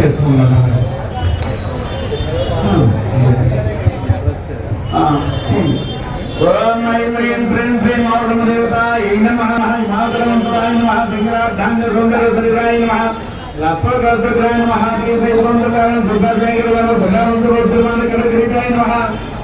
చేసుకున్నాను ఓం ఐం హ్రీం హ్రీం శ్రీం ఔషధం దేవతాయ నమః హిమాచలమంతురాయ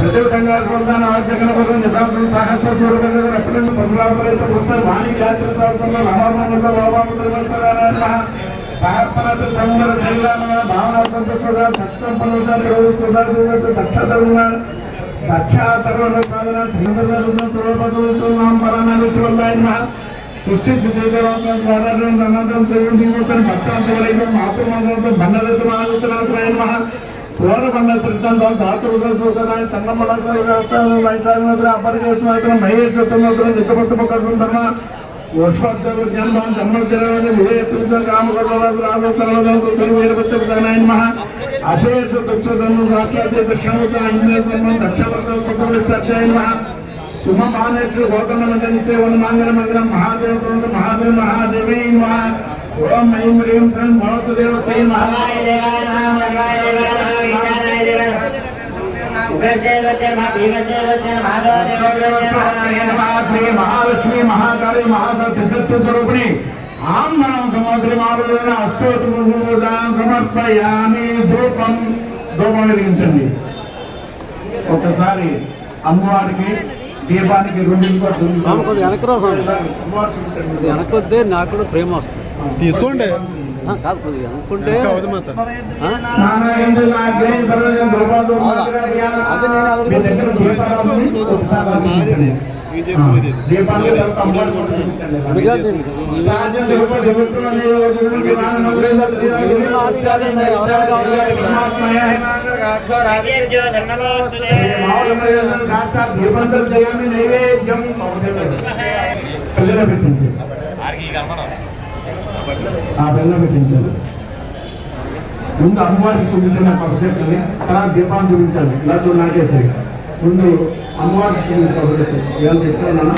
ప్రజలు సనగాజన దేవ సందర్భం కసోత్తర దేవతర చక్రధర తదగిరి కొండ సుందర స్వరూపంగా రత్నం ప్రబలాపరైత పుస్తక వాణి జాతర సాగుతున్న నవామృత లోపాముద్ర సహస్రత సౌందర శరీరాన భావన సంతోషగా సత్సంపన్న దక్షతరుణ సాధన నాం సృష్టి స్థితికరం బండలతో ఆలోచన మహా సిద్ధాంతం ధాతువుగా సూచన వైశాఖ అపరిచేసిన మహేశ్వరం నిత్యపట్టు ముఖ సుందరమ వర్షోత్సవ జ్ఞానం జన్మచరణ విజయపీత కామకరాజు రాజోత్తరాజు వీరభద్రనాయన మహా అశేష దుక్షధను సాక్షాత్ కృష్ణముఖ ఇంద్ర సన్మం దక్షవర్ధ మహా సుమ మానేశ్వర గౌతమ నిత్య వన మంగళ మంగళం మహాదేవ మహాదేవ మహా. ఓం ఐం హ్రీం శ్రీం భవసదేవ శ్రీ మహా శ్రీ మహాలక్ష్మి మహాకాళి మహాసత్య సత్య స్వరూపిణి ఆం మనం సంవత్సరం మారులైన అశ్వత్ సమర్పయామి ధూపం. ధూపం వెలిగించండి. ఒకసారి అమ్మవారికి దీపానికి రెండింటికి కూడా స్వామి, కొద్దిగా వెనక్కి రా స్వామి. అమ్మవారు వస్తే నాకు కూడా ప్రేమ వస్తుంది. తీసుకోండి. సాక్షాత్ నైవేద్యం పిల్లలు ఆ పిల్లలు పెట్టించాలి ముందు అమ్మవారికి చూపించండి మా విద్యార్థుల్ని తర్వాత దీపాన్ని చూపించాలి. ఇలా చూడు నాకేసరి ముందు అమ్మవారికి చూపించి మా విద్యార్థులు ఇవాళ తెచ్చుకున్నాను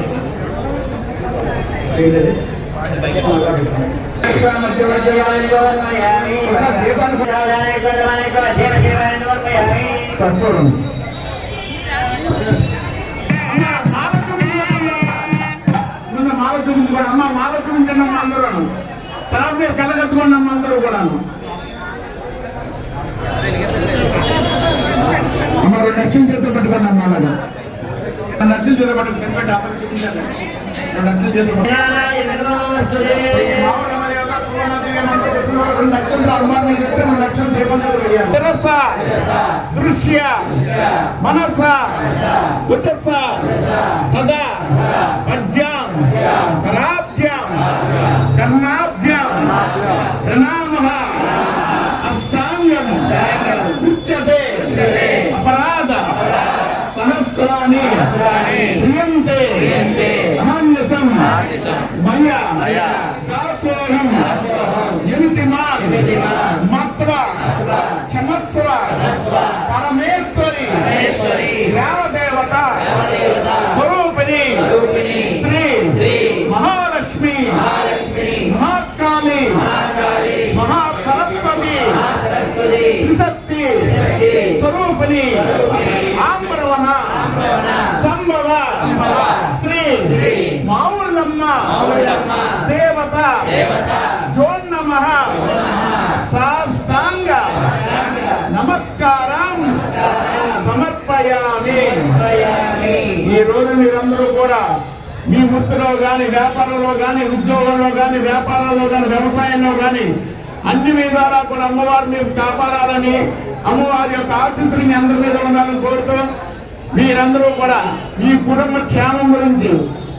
కర్పూరం ముందు మాల చూపించుకోండి అమ్మ మాల చూపించండి అమ్మ అందరూ మీరు కలగట్టుకోండి అమ్మ అందరూ కూడాను. అమ్మ రెండు లక్షలు చేత పట్టుకోండి అమ్మ అలాగా. రెండు లక్షలు చేత పట్టుకుని తినబెట్టి అందరూ చూపించండి రెండు లక్షలు చేత దృశ్య మనస ఉచస తదా పద్యాం అహన్యసం మయ. దాసోహం. యమితిమాన్ మత్వ. క్షమస్వ పరమేశ్వరి. గ్రామదేవత ఈ మీరందరూ కూడా మీ వృత్తిలో గాని వ్యాపారంలో గాని ఉద్యోగంలో గాని వ్యాపారంలో గాని వ్యవసాయంలో గాని అన్ని విధాలా కూడా అమ్మవారిని కాపాడాలని అమ్మవారి యొక్క ఆశీస్సులు మీ అందరి మీద ఉండాలని కోరుతూ మీరందరూ కూడా మీ కుటుంబ క్షేమం గురించి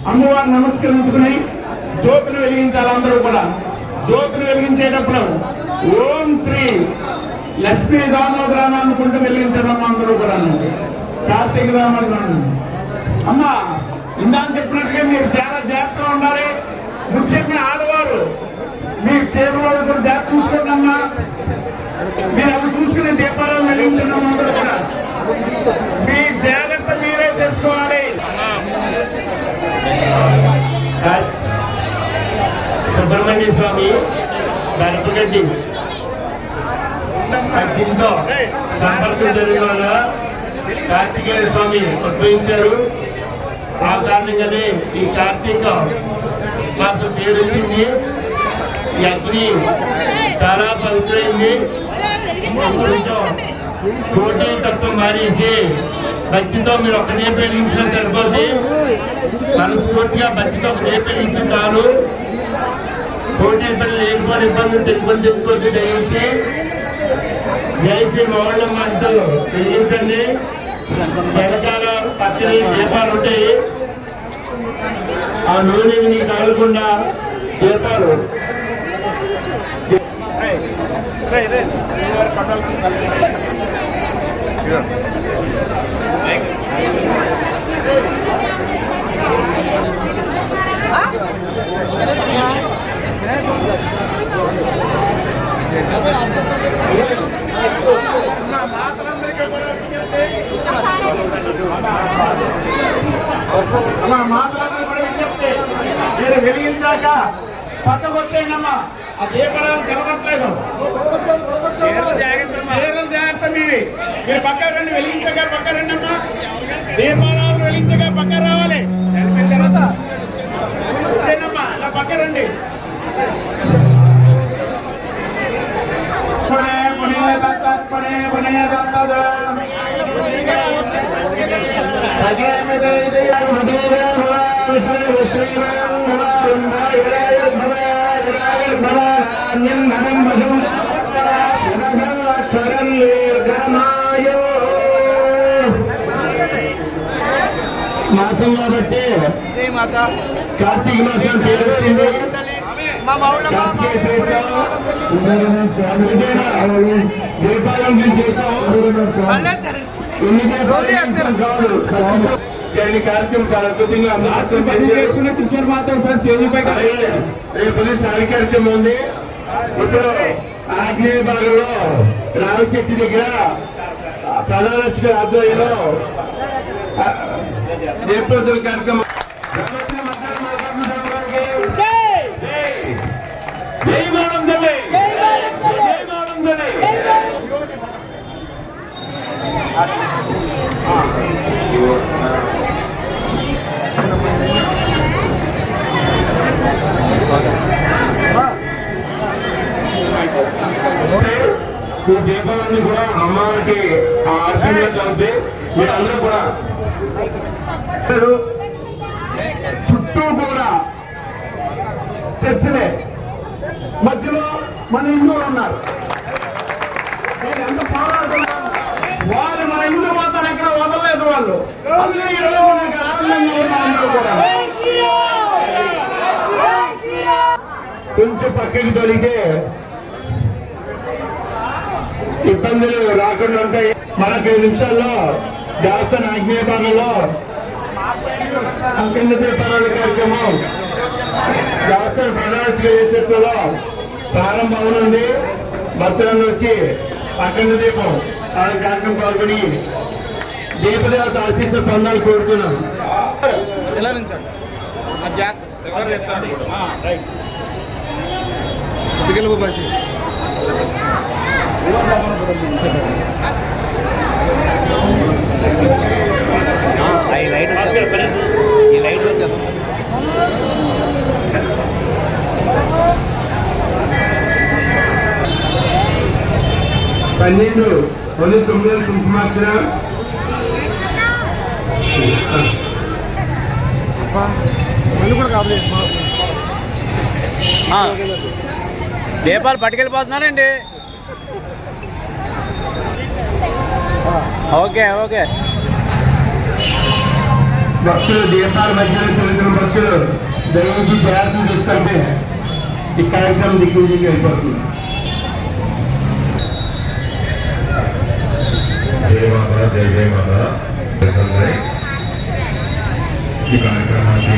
అమ్మవారిని నమస్కరించుకుని జ్యోతిని వెలిగించాలి అందరూ కూడా. జ్యోతిని వెలిగించేటప్పుడు ఓం శ్రీ లక్ష్మీ దామోదరాన్ని అనుకుంటూ వెలిగించడం అందరూ కూడా కార్తీక దామోదరాన్ని అమ్మా ఇందాక చెప్పినట్టుగా మీరు చాలా జాగ్రత్తగా ఉండాలి. ముఖ్యంగా ఆడవారు మీ చేరువలో జాగ్రత్త చూసుకోండి అమ్మా మీరు అవి చూసుకునే దీపాలను వెలిగించడం కూడా. మీ జాగ్రత్త మీరే తెలుసుకోవాలి సుబ్రహ్మణ్య స్వామి గడపగడ్డి అగ్నితో సంపర్కం జరిగిన కార్తికేయ స్వామి ఉద్భవించారు. ఆ కారణంగానే ఈ కార్తీక మాసం పేరు వచ్చింది ఈ అగ్ని చాలా పవిత్రైంది పోటీ తత్వం మానేసి భక్తితో మీరు ఒక్కనే పెళ్ళించిన సరిపోతుంది మనస్ఫూర్తిగా భక్తితో ఒకటే పెళ్ళించిన చాలు. పోటీ పని లేకపోయిన ఇబ్బందులు తెచ్చుకొని తెచ్చుకోవద్దు దయించి జయశ్రీ మౌళ్ళమ్మ అంటూ పెళ్ళించండి వెనకాల పత్తి దీపాలు ఉంటాయి. ఆ నూనె నీకు తగలకుండా దీపాలు. అమ్మా మాతలందరూ కూడా విజ్ఞప్తి మీరు వెలిగించాక పక్క కొట్టేయండి అమ్మా ఆ దీపాలు కలవట్లేదు చీరలు జాగ్రత్త మీవి మీరు పక్క రండి వెలిగించగా పక్క రండి అమ్మా దీపారాలు వెలిగించగా పక్క రావాలి. వచ్చేయండమ్మా ఇలా పక్క రండి. పునే మాసం కాబట్టి కార్తీక మాసం పేరు వచ్చింది కార్తీక దీపం దీపాలను చేసాము ఎన్ని దీపాలు కాదు చాలా అద్భుతంగా అందరూ కిషోర్ మాతో స్టేజ్ పై రేపు సారి కార్యక్రమం ఉంది. ఇప్పుడు ఆగ్నేయ భాగంలో రావి చెట్టు దగ్గర ప్రధాన ఆధ్వర్యంలో దీపోత్సవ కార్యక్రమం. ఈ దీపాలన్నీ కూడా అమ్మవారికి ఆర్పణలు కలిపి మీరందరూ కూడా చుట్టూ కూడా చర్చలే. మధ్యలో మన హిందువులు ఉన్నారు. నేను ఎంత పోరాడుతున్నా? వాళ్ళు మన హిందూ మతాన్ని ఎక్కడ వదలలేదు వాళ్ళు. అందుకే ఈ రోజు మనకు ఆనందంగా ఉన్నాం కూడా. కొంచెం పక్కకి తొలిగితే ఇబ్బందులు రాకుండా ఉంటాయి. మనకి ఐదు నిమిషాల్లో దేవస్థాన ఆగ్నేయ భాగంలో అఖండ దీపారాయణ కార్యక్రమం దేవస్థాన ప్రణాళిక నేతృత్వంలో ప్రారంభం అవునుంది. భక్తులందరూ వచ్చి అఖండ దీపం ఆ కార్యక్రమం పాల్గొని దీపదేవత ఆశీస్సు పొందాలని కోరుతున్నాం. ఎలా నుంచండి ఈ లైట్ ఈ లైట్ వచ్చాను పన్నెండు పది తొమ్మిది కుంకుమార్చన కూడా కావాలి దీపాలు పట్టుకెళ్ళిపోతున్నారండి. ఓకే ఓకే భక్తులు దీపాల మధ్యలో తిరుగుతున్న భక్తులు దయించి జాగ్రత్తలు తీసుకుంటే ఈ కార్యక్రమం దిగ్విజయంగా అయిపోతుంది జయ జయ మాత జరుగుతున్నాయి. ఈ కార్యక్రమానికి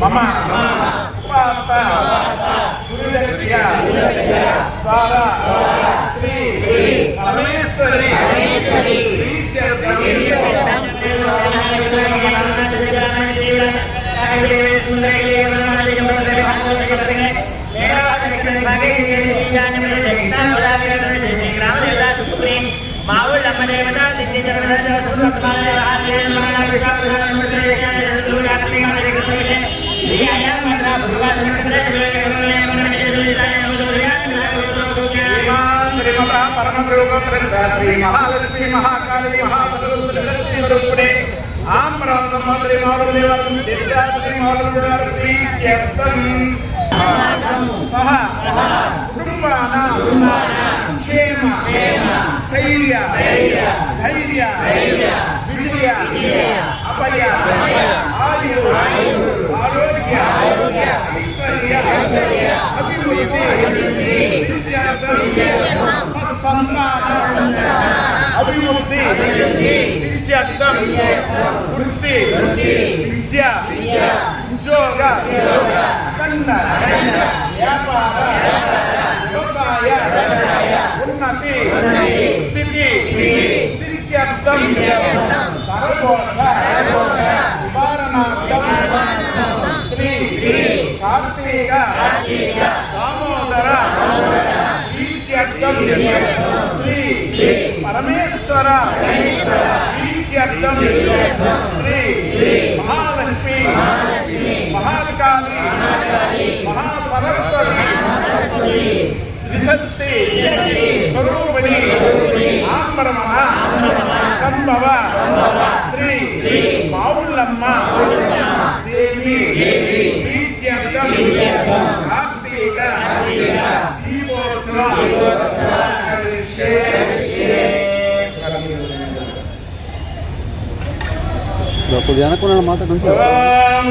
Mama, Papa, Papa, Papa, Papa, Papa, Papa, Shri Mahalakshmi Mahakali Mahasaraswati స్వరూపుడే ఆమ్రామ శ్రీ మాధవి వారు శ్రీ మాధవి వారు ప్రీత్యర్థం సహ కుటుంబాన క్షేమ ధైర్య అభివృద్ధి సత్సంతాన అభివృద్ధి సిద్ధ్యర్థం వృత్తి విద్య ఉద్యోగ కన్న వ్యాపార వ్యవసాయ ఉన్నతి స్థితి సిద్ధ్యర్థం సర్వోష పరమేశ్వర శ్రీ మహాలక్ష్మి మహాకాళి మహాసరస్వతి త్రిశక్తి స్వరూపిణి ఆంబరమ సంభవ శ్రీ మావుళ్ళమ్మ దేవి కొద్దిగా అనుకున్నాను మాట కొంచెం. ఓం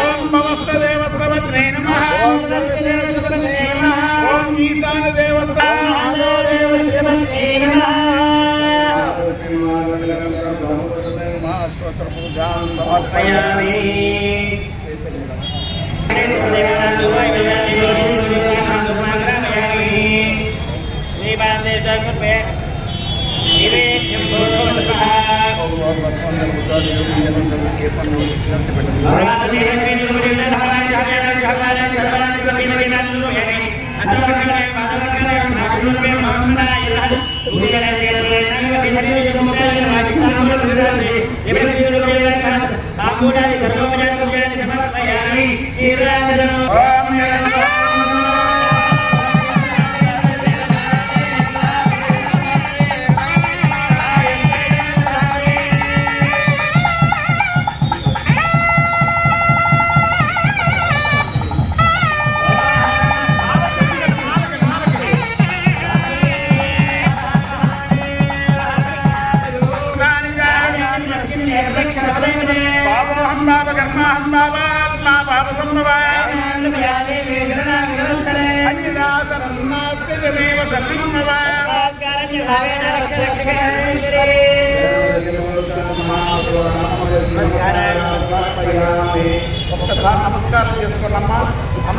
ఓం భవస్త దేవస్వత్రే నమః ఓం ఈశాన దేవస్వ బాబోహం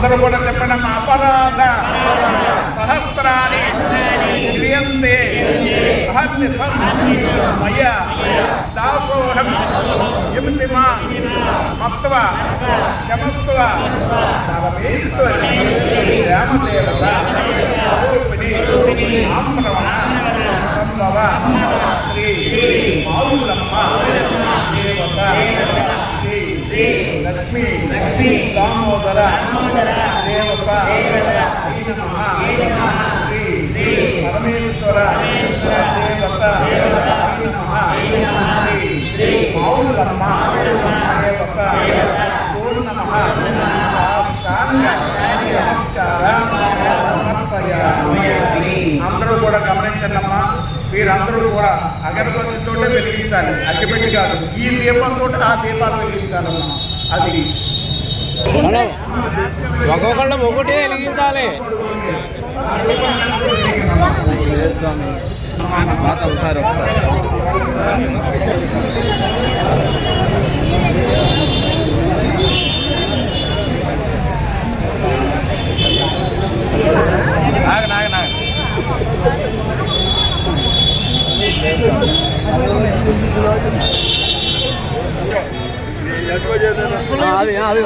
అందరూ కూడా చెప్పండమ్మా అపరాధ సహస్రాన్ని క్రియంతే అహర్నిశం మయ దాసోహం ఎమితి మా మత్వ క్షమస్వ సర్వేశ్వరి రామదేవత రూపిణి సంభవ శ్రీ మావులమ్మ దేవత. లక్ష్మీ లక్ష్మీ దామోదర దేవత శ్రీ శ్రీ పరమేశ్వర దేవత శ్రీ శ్రీ మావులమ్మ దేవత ఓం నమః సాష్టాంగ అందరూ కూడా గమనించండి అమ్మా మీరందరూ కూడా అగరబత్తితోటే వెలిగించాలి. అగ్గిపెట్టి కాదు ఈ దీపంతో ఆ దీపాలు వెలిగించాలమ్మా అది. ఒక్కొక్కళ్ళు ఒకటే వెలిగించాలి. స్వామి మాట ఒకసారి ఒకసారి నాగ నాగ నాగ అది అది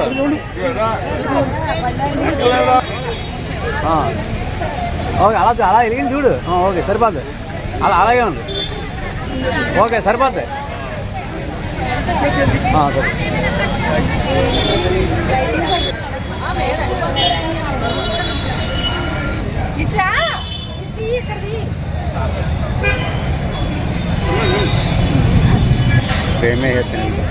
ఓకే అలా అలా వెలిగింది చూడు ఓకే సరిపోద్ది అలా అలాగే ఉంది ఓకే సరిపోద్ది ఇట్లా ఇది ఇక్కడిది ప్రేమే హెచ్చరింది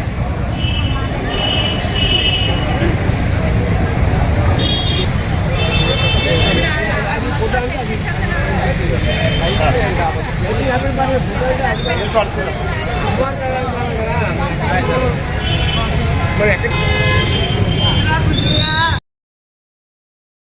మరి ఎక్కడ